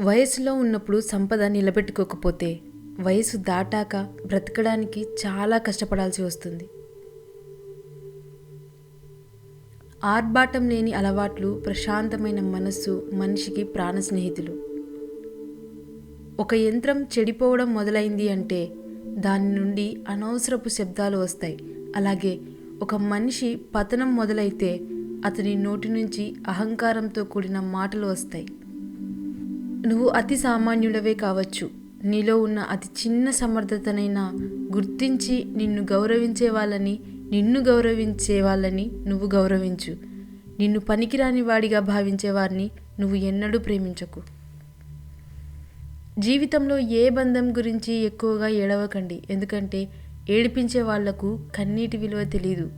వయసులో ఉన్నప్పుడు సంపద నిలబెట్టుకోకపోతే వయసు దాటాక బ్రతకడానికి చాలా కష్టపడాల్సి వస్తుంది. ఆర్భాటం లేని అలవాట్లు ప్రశాంతమైన మనస్సు మనిషికి ప్రాణ స్నేహితులు ఒక యంత్రం చెడిపోవడం మొదలైంది అంటే దాని నుండి అనవసరపు శబ్దాలు వస్తాయి. అలాగే ఒక మనిషి పతనం మొదలైతే అతని నోటి నుంచి అహంకారంతో కూడిన మాటలు వస్తాయి. నువ్వు అతి సామాన్యుడవే కావచ్చు. నీలో ఉన్న అతి చిన్న సమర్థతనైనా గుర్తించి నిన్ను గౌరవించే వాళ్ళని నిన్ను గౌరవించే వాళ్ళని నువ్వు గౌరవించు. నిన్ను పనికిరాని వాడిగా భావించే వారిని నువ్వు ఎన్నడూ ప్రేమించకు. జీవితంలో ఏ బంధం గురించి ఎక్కువగా ఏడవకండి. ఎందుకంటే ఏడిపించే వాళ్ళకు కన్నీటి విలువ తెలియదు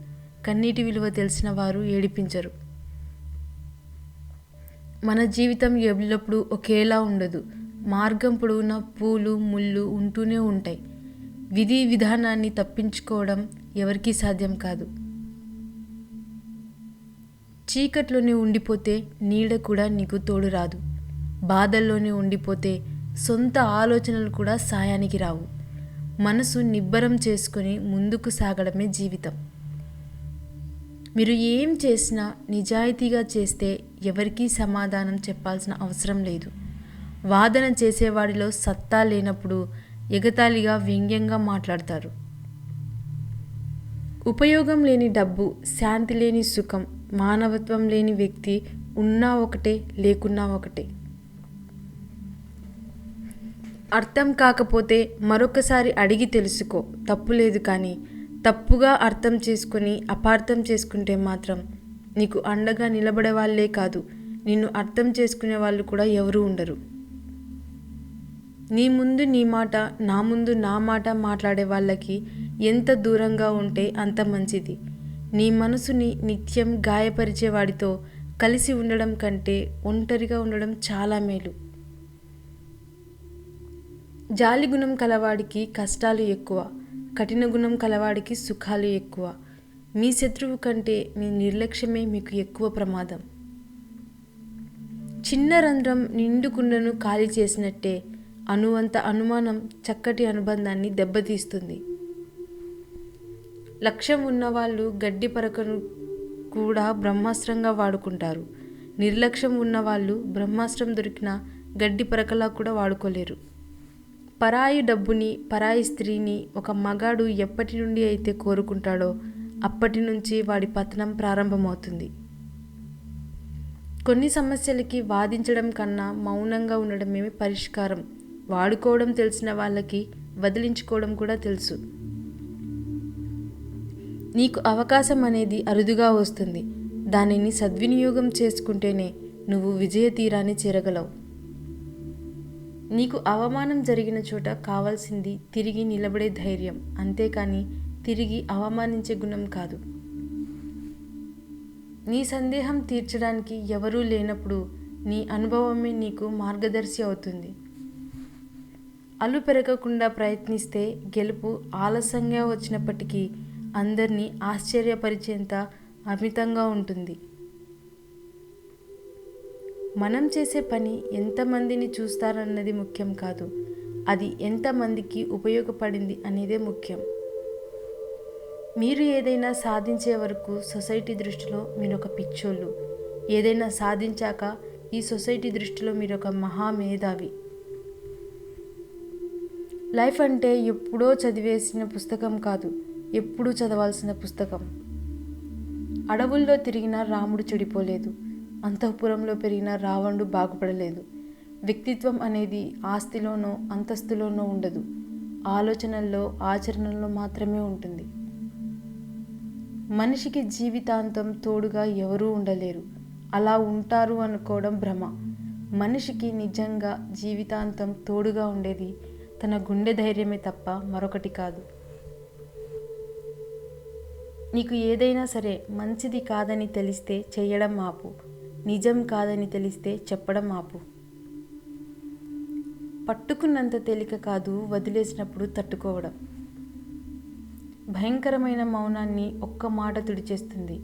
కన్నీటి విలువ తెలిసిన వారు ఏడిపించరు. మన జీవితం ఎల్లప్పుడూ ఒకేలా ఉండదు. మార్గం పొడవునా పూలు ముళ్ళు ఉంటూనే ఉంటాయి. విధి విధానాన్ని తప్పించుకోవడం ఎవరికీ సాధ్యం కాదు. చీకట్లోనే ఉండిపోతే నీడ కూడా నీకు తోడు రాదు. బాధల్లోనే ఉండిపోతే సొంత ఆలోచనలు కూడా సాయానికి రావు. మనసు నిబ్బరం చేసుకొని ముందుకు సాగడమే జీవితం. మీరు ఏం చేసినా నిజాయితీగా చేస్తే ఎవరికీ సమాధానం చెప్పాల్సిన అవసరం లేదు. వాదన చేసేవాడిలో సత్తా లేనప్పుడు ఎగతాళిగా వ్యంగ్యంగా మాట్లాడతారు. ఉపయోగం లేని డబ్బు శాంతి లేని సుఖం మానవత్వం లేని వ్యక్తి ఉన్నా ఒకటే లేకున్నా ఒకటే. అర్థం కాకపోతే మరొకసారి అడిగి తెలుసుకో తప్పు లేదు కానీ తప్పుగా అర్థం చేసుకొని అపార్థం చేసుకుంటే మాత్రం నీకు అండగా నిలబడే వాళ్ళే కాదు నిన్ను అర్థం చేసుకునే వాళ్ళు కూడా ఎవరూ ఉండరు. నీ ముందు నీ మాట నా ముందు నా మాట మాట్లాడే వాళ్ళకి ఎంత దూరంగా ఉంటే అంత మంచిది. నీ మనసుని నిత్యం గాయపరిచే వాడితో కలిసి ఉండడం కంటే ఒంటరిగా ఉండడం చాలా మేలు. జాలి గుణం కలవాడికి కష్టాలు ఎక్కువ. కఠిన గుణం కలవాడికి సుఖాలు ఎక్కువ. మీ శత్రువు కంటే మీ నిర్లక్ష్యమే మీకు ఎక్కువ ప్రమాదం. చిన్న రంధ్రం నిండుకుండను ఖాళీ చేసినట్టే అనువంత అనుమానం చక్కటి అనుబంధాన్ని దెబ్బతీస్తుంది. లక్ష్యం ఉన్నవాళ్ళు గడ్డి పరకను కూడా బ్రహ్మాస్త్రంగా వాడుకుంటారు. నిర్లక్ష్యం ఉన్నవాళ్ళు బ్రహ్మాస్త్రం దొరికిన గడ్డి పరకలా కూడా వాడుకోలేరు. పరాయి డబ్బుని పరాయి స్త్రీని ఒక మగాడు ఎప్పటి నుండి అయితే కోరుకుంటాడో అప్పటి నుంచి వాడి పతనం ప్రారంభమవుతుంది. కొన్ని సమస్యలకి వాదించడం కన్నా మౌనంగా ఉండడమే పరిష్కారం? వాడుకోవడం తెలిసిన వాళ్ళకి వదిలించుకోవడం కూడా తెలుసు. నీకు అవకాశం అనేది అరుదుగా వస్తుంది. దానిని సద్వినియోగం చేసుకుంటేనే నువ్వు విజయ తీరాన్ని చేరగలవు. నీకు అవమానం జరిగిన చోట కావాల్సింది తిరిగి నిలబడే ధైర్యం. అంతేకాని తిరిగి అవమానించే గుణం కాదు. నీ సందేహం తీర్చడానికి ఎవరూ లేనప్పుడు నీ అనుభవమే నీకు మార్గదర్శి అవుతుంది. అలు పెరగకుండా ప్రయత్నిస్తే గెలుపు ఆలస్యంగా వచ్చినప్పటికీ అందరినీ ఆశ్చర్యపరిచేంత అమితంగా ఉంటుంది. మనం చేసే పని ఎంతమందిని చూస్తారన్నది ముఖ్యం కాదు. అది ఎంతమందికి ఉపయోగపడింది అనేదే ముఖ్యం. మీరు ఏదైనా సాధించే వరకు సొసైటీ దృష్టిలో మీరు ఒక పిచ్చోళ్ళు. ఏదైనా సాధించాక ఈ సొసైటీ దృష్టిలో మీరు ఒక మహామేధావి. లైఫ్ అంటే ఎప్పుడో చదివేసిన పుస్తకం కాదు ఎప్పుడూ చదవాల్సిన పుస్తకం. అడవుల్లో తిరిగిన రాముడు చెడిపోలేదు. అంతఃపురంలో పెరిగిన రావణుడు బాగుపడలేదు. వ్యక్తిత్వం అనేది ఆస్తిలోనో అంతస్తులోనో ఉండదు. ఆలోచనల్లో ఆచరణలో మాత్రమే ఉంటుంది. మనిషికి జీవితాంతం తోడుగా ఎవరూ ఉండలేరు. అలా ఉంటారు అనుకోవడం భ్రమ. మనిషికి నిజంగా జీవితాంతం తోడుగా ఉండేది తన గుండె ధైర్యమే తప్ప మరొకటి కాదు. నీకు ఏదైనా సరే మంచిది కాదని తెలిస్తే చేయడం ఆపు. నిజం కాదని తెలిస్తే చెప్పడం ఆపు. పట్టుకున్నంత తేలిక కాదు వదిలేసినప్పుడు తట్టుకోవడం. భయంకరమైన మౌనాన్ని ఒక్క మాట తుడిచేస్తుంది.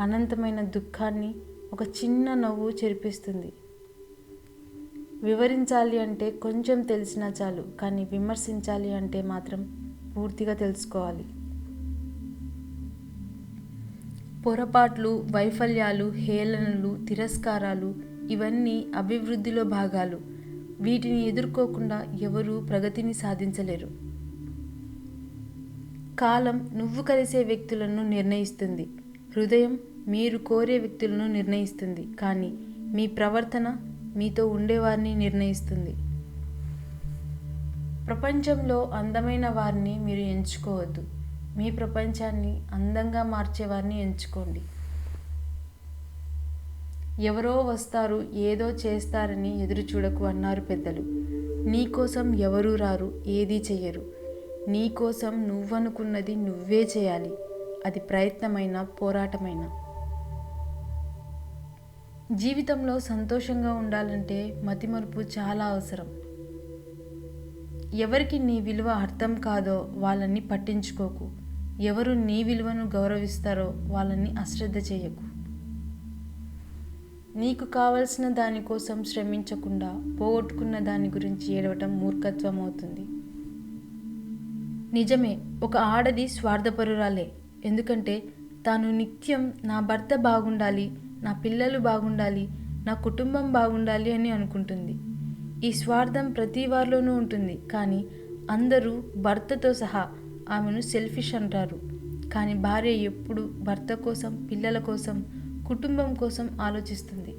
అనంతమైన దుఃఖాన్ని ఒక చిన్న నవ్వు చెరిపిస్తుంది. వివరించాలి అంటే కొంచెం తెలిసినా చాలు కానీ విమర్శించాలి అంటే మాత్రం పూర్తిగా తెలుసుకోవాలి. పొరపాట్లు వైఫల్యాలు హేళనలు తిరస్కారాలు ఇవన్నీ అభివృద్ధిలో భాగాలు. వీటిని ఎదుర్కోకుండా ఎవరూ ప్రగతిని సాధించలేరు. కాలం నువ్వు కలిసే వ్యక్తులను నిర్ణయిస్తుంది. హృదయం మీరు కోరే వ్యక్తులను నిర్ణయిస్తుంది. కానీ మీ ప్రవర్తన మీతో ఉండేవారిని నిర్ణయిస్తుంది. ప్రపంచంలో అందమైన వారిని మీరు ఎంచుకోవద్దు. మీ ప్రపంచాన్ని అందంగా మార్చేవారిని ఎంచుకోండి. ఎవరో వస్తారు ఏదో చేస్తారని ఎదురు చూడకు అన్నారు పెద్దలు. నీకోసం ఎవరూ రారు ఏదీ చెయ్యరు. నీకోసం నువ్వనుకున్నది నువ్వే చేయాలి. అది ప్రయత్నమైన పోరాటమైన. జీవితంలో సంతోషంగా ఉండాలంటే మతిమరుపు చాలా అవసరం. ఎవరికి నీ విలువ అర్థం కాదో వాళ్ళని పట్టించుకోకు. ఎవరు నీ విలువను గౌరవిస్తారో వాళ్ళని అశ్రద్ధ చేయకు. నీకు కావలసిన దానికోసం శ్రమించకుండా పోగొట్టుకున్న దాని గురించి ఏడవటం మూర్ఖత్వం అవుతుంది నిజమే ఒక ఆడది స్వార్థపరురాలే. ఎందుకంటే తాను నిత్యం నా భర్త బాగుండాలి నా పిల్లలు బాగుండాలి నా కుటుంబం బాగుండాలి అని అనుకుంటుంది. ఈ స్వార్థం ప్రతి వారిలోనూ ఉంటుంది కానీ అందరూ భర్తతో సహా ఆమెను సెల్ఫిష్ అంటారు. కానీ భార్య ఎప్పుడు భర్త కోసం పిల్లల కోసం కుటుంబం కోసం ఆలోచిస్తుంది.